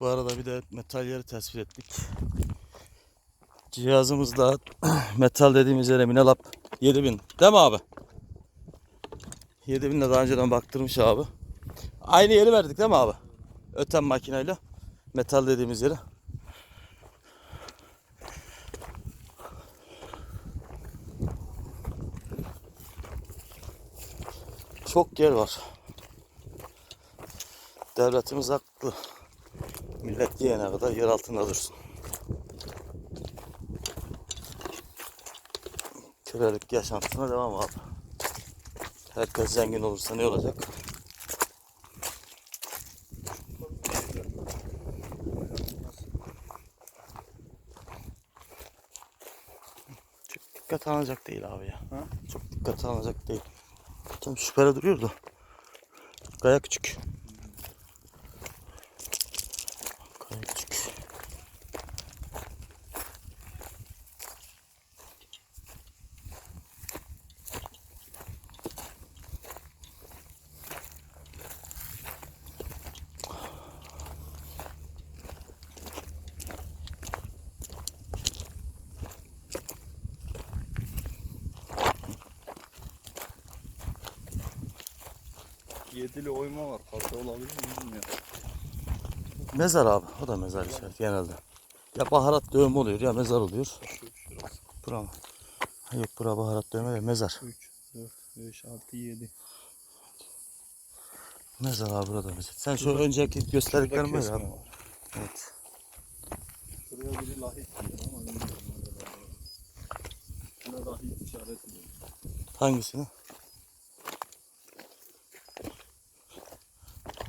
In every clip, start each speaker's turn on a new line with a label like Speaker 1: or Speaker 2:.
Speaker 1: Bu arada bir de metal yeri tespit ettik. Cihazımızda metal dediğimiz yere Minelab 7000 değil mi abi? 7000 de daha önceden baktırmış abi. Aynı yeri verdik değil mi abi? Öten makineyle metal dediğimiz yere. Çok yer var. Devletimiz haklı. Millet diyene kadar yer altında dursun. Kölelik yaşantısına devam abi. Herkes zengin olursa ne olacak? Çok dikkat alınacak değil abi ya.
Speaker 2: Ha?
Speaker 1: Çok dikkat alınacak değil. Tam şüpheli duruyordu. Gaya küçük. Gaya küçük.
Speaker 2: Yedili oyma var. Kasa olabilir mi bilmiyorum.
Speaker 1: Mezar abi. O da mezar işareti genelde. Ya baharat dövüm oluyor ya mezar oluyor.
Speaker 2: Şu şurası.
Speaker 1: Bura mı? Ha, Yok bura baharat dövme değil mezar.
Speaker 2: 3, 4, 5, 6, 7.
Speaker 1: Mezar abi burada mezar. Sen şu önceki gösterdiklerimi ver abi.
Speaker 2: var.
Speaker 1: Evet.
Speaker 2: Şuraya biri lahit diyor ama bilmiyorum. Şuna lahit işareti diyor.
Speaker 1: Hangisini?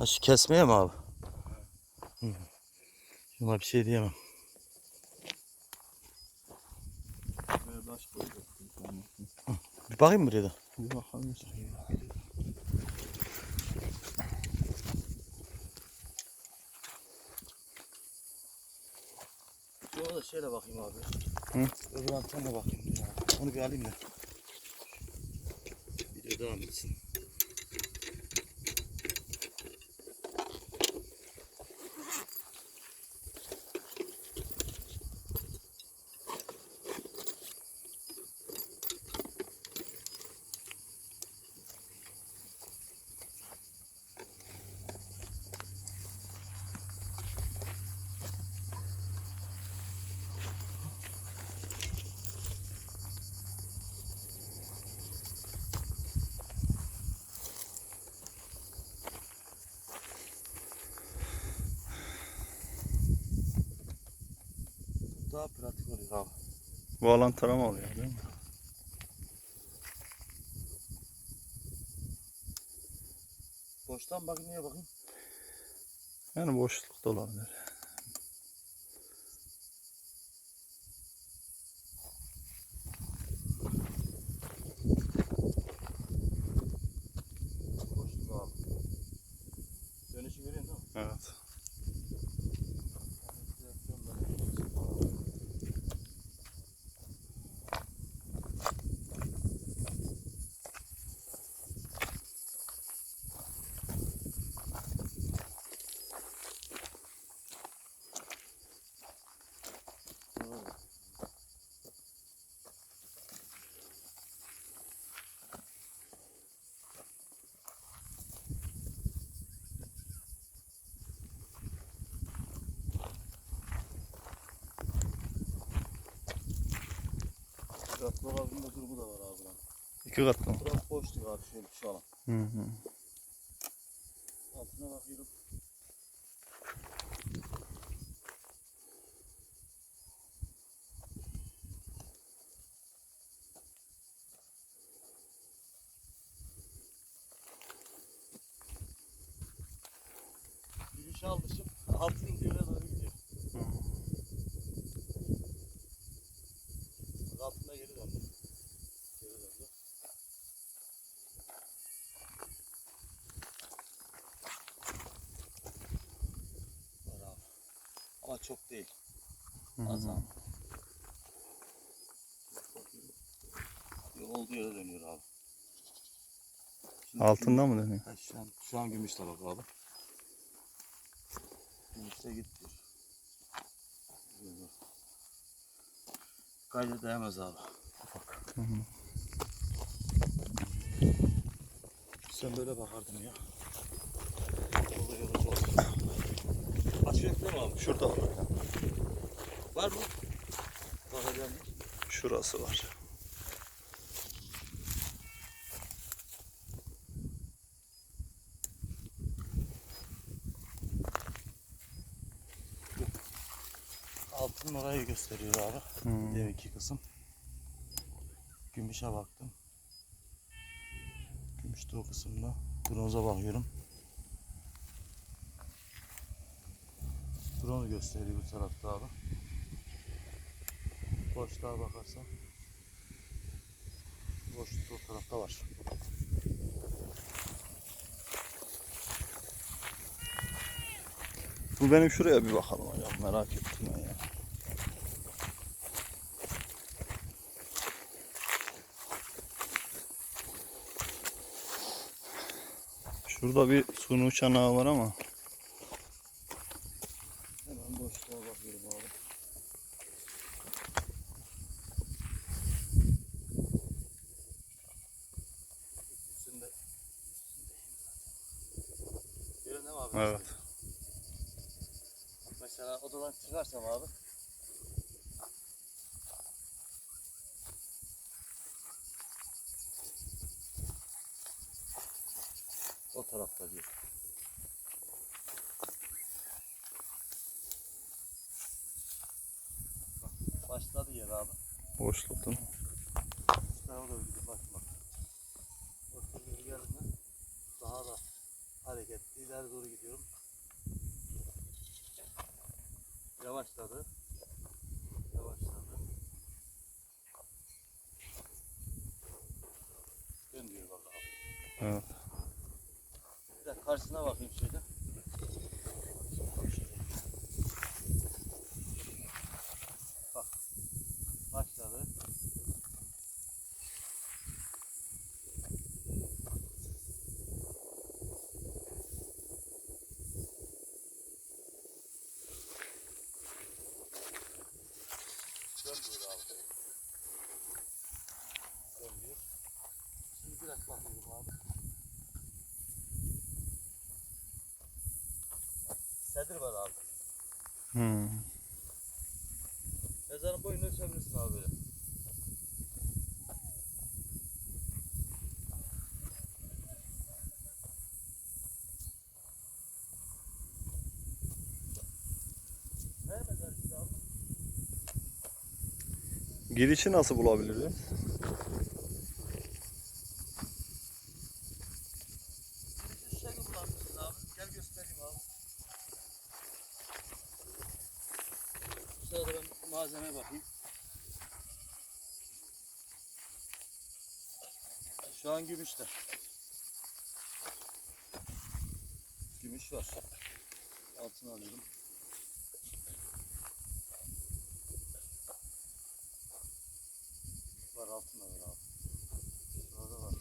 Speaker 1: Ha şu kesmeye mi abi? Hı. Şuna bir şey diyemem. Bir bakayım buraya da.
Speaker 2: Bir bakalım.
Speaker 1: Şuna da şöyle bakayım abi.
Speaker 2: Hı?
Speaker 1: Öbür antena bakayım. Onu bir alayım da. Video devam etsin. Daha pratik oluyor abi.
Speaker 2: Bu alan tarama oluyor değil mi?
Speaker 1: Boştan bakayım niye bakayım.
Speaker 2: Yani boşluk da olabilir.
Speaker 1: Boşluk abi. Dönüşü görüyorsun değil mi?
Speaker 2: Evet.
Speaker 1: Dolabında durumu da var abi. lan.
Speaker 2: İki katlı mı?
Speaker 1: Burası boşluk abi şöyle şu alan.
Speaker 2: Hı hı.
Speaker 1: Altına bakıyorum. Giriş almışım. Altının dibine doğru gidiyor. Bak Altına geri döndü. Geri döndü. Var abi. Ama çok değil. Az abi. Olduğu yere dönüyor abi. Şimdi
Speaker 2: Altında mı dönüyor?
Speaker 1: Ha, şu an, şu an gümüş tabak abi. Gümüşte git diyor. Diyor. Kayda değmez abi. Ufak. Sen böyle bakardın ya. Açık değil mi abi?
Speaker 2: Şurada var.
Speaker 1: Var mı? Bakacağım.
Speaker 2: Şurası var.
Speaker 1: Altın orayı gösteriyor abi.
Speaker 2: Hmm.
Speaker 1: Deminki kısım. Gümüşe baktım. Gümüşte o kısımda. Bronza bakıyorum. Bronz gösteriyor bu tarafta abi. Boşluğa bakarsan. Boşluk o tarafta var.
Speaker 2: Bu benim şuraya bir bakalım hocam. Merak ettim ben ya. Şurada bir sunu çanağı var ama
Speaker 1: Hemen boşluğa bakıyorum abi. Üstünde. Mi abi?
Speaker 2: evet.
Speaker 1: Mesela odadan çıkarsam abi. O tarafta diyor. Bak, Başladı yer abi. Şu tarafa doğru gidip bakmak. Orta doğru geldiğinde daha da hareketli ileri doğru gidiyorum. Yavaşladı. Dön diyor bak abi.
Speaker 2: Evet.
Speaker 1: Bir de karşısına bakayım şöyle. Bak. Başladı. Döndürüyor abi. Döndürüyor. Şimdi biraz bakıyorum abi. Sedir var abi.
Speaker 2: Hmm.
Speaker 1: Mezarın boyunu ölçebilirsin abi böyle.
Speaker 2: Girişi nasıl bulabiliriz?
Speaker 1: Şu şekil kullanmışsın abi. Gel göstereyim abi. Bu sırada ben malzemeye bakayım. Şu an gümüşte. Gümüş var. Altını alıyorum. Var altın da var abi. Şurada var.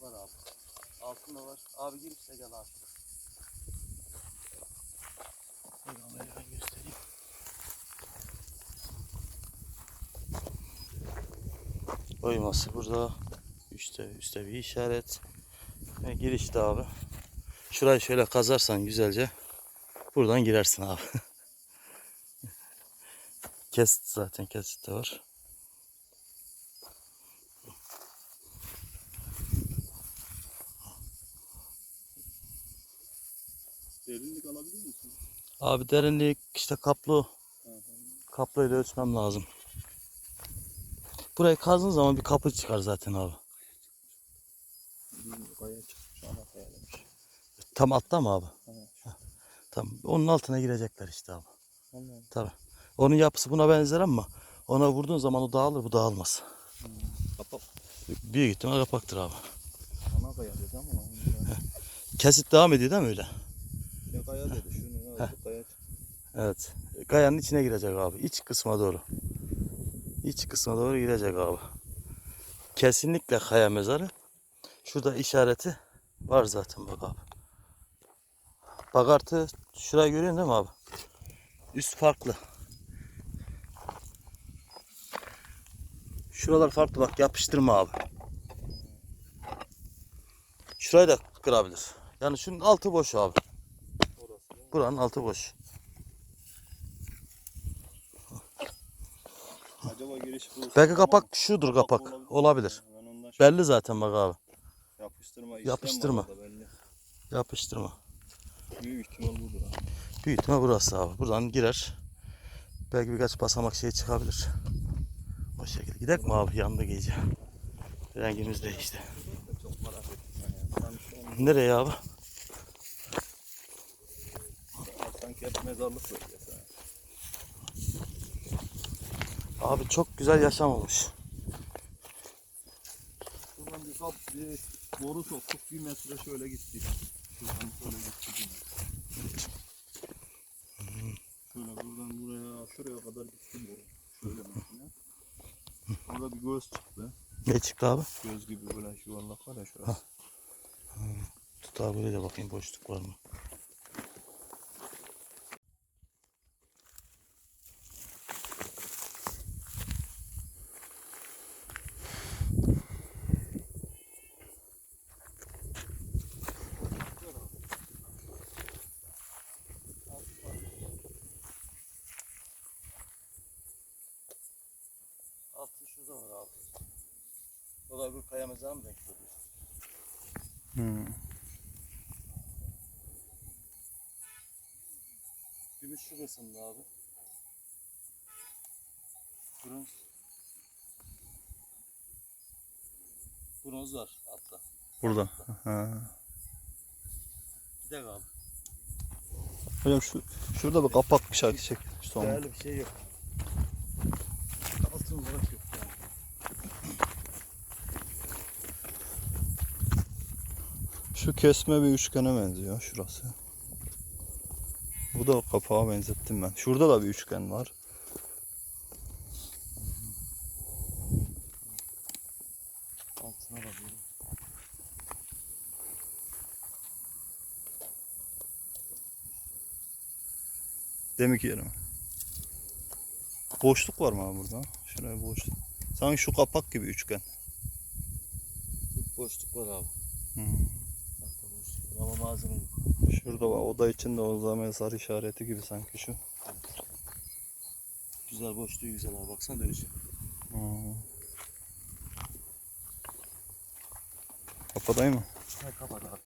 Speaker 1: Var abi. Altın da var. Abi gir işte gel abi. Oyması burada. Üste, üstte bir işaret. Ve girişte abi. Şurayı şöyle kazarsan güzelce buradan girersin abi. Kesit zaten kesit de var.
Speaker 2: Derinlik alabilir misin?
Speaker 1: Abi derinlik işte kaplı kaplı ile ölçmem lazım. Burayı kazdığın zaman bir kapı çıkar zaten abi.
Speaker 2: Kaya çıkmış kaya demiş.
Speaker 1: Tam altta mı abi?
Speaker 2: Evet.
Speaker 1: Tam onun altına girecekler işte abi.
Speaker 2: Anladım.
Speaker 1: Tabi. Onun yapısı buna benzer ama ona vurduğun zaman o dağılır bu dağılmaz.
Speaker 2: Kapak.
Speaker 1: Büyük ihtimal kapaktır abi.
Speaker 2: Ana kaya dedi ama.
Speaker 1: Kesit devam ediyor değil mi öyle?
Speaker 2: Ya kaya dedi. Şunu kaya.
Speaker 1: Evet. Kayanın içine girecek abi. İç kısma doğru. İç kısma doğru girecek abi. Kesinlikle kaya mezarı. Şurada işareti Var zaten bak abi. Bak artı şurayı görüyorsun değil mi abi? Üst farklı. Şuralar farklı bak yapıştırma abi. Şurayı da kırabilir. Yani şunun altı boş abi. Buranın altı boş. Belki kapak şudur kapak. Olabilir.
Speaker 2: Şey-
Speaker 1: Belli zaten bak abi.
Speaker 2: yapıştırma
Speaker 1: Yapıştırma. Yapıştırma.
Speaker 2: Büyük ihtimal budur ha.
Speaker 1: Büyük ihtimal burası abi. Buradan girer. Belki birkaç basamak şey çıkabilir. O şekilde. Gidelim mi abi yanında gece? Rengimiz değişti. Nereye abi?
Speaker 2: sanki hep mezarlık bölgesi. ha.
Speaker 1: Abi çok güzel yaşam olmuş.
Speaker 2: Şuradan bir kap bir boru soktuk bir metre şöyle gittik. Şuradan şöyle gittik. yine. Şöyle buradan buraya şuraya kadar gitti boru. Şöyle mesela. Burada bir göz çıktı.
Speaker 1: Ne çıktı abi?
Speaker 2: Göz gibi böyle yuvarlak var ya şurası.
Speaker 1: Tut abi buraya da bakayım boşluk var mı? Altı şurada var abi. O da bir kaya mezarı mı denk geliyor?
Speaker 2: Hmm.
Speaker 1: Gümüş şurasında abi. Bronz. Bronz var altta.
Speaker 2: Burada. Ha.
Speaker 1: Gidelim abi.
Speaker 2: Hocam şu şurada bir kapak bir şarkı çek.
Speaker 1: Değerli bir şey yok. Altın olarak yok
Speaker 2: Şu kesme bir üçgene benziyor şurası. Bu da kapağa benzettim ben. Şurada da bir üçgen var.
Speaker 1: Altına bakıyorum.
Speaker 2: Demik yeri mi? Boşluk var mı abi burada? Şuraya boşluk. Sanki şu kapak gibi üçgen.
Speaker 1: Boşluk var abi.
Speaker 2: Hmm.
Speaker 1: Yok.
Speaker 2: Şurada var. Oda içinde o zaman mezar işareti gibi sanki şu.
Speaker 1: Güzel boşluğu güzel abi. Baksana dönüşü.
Speaker 2: Hmm. Kapatayım mı?
Speaker 1: Kapat abi.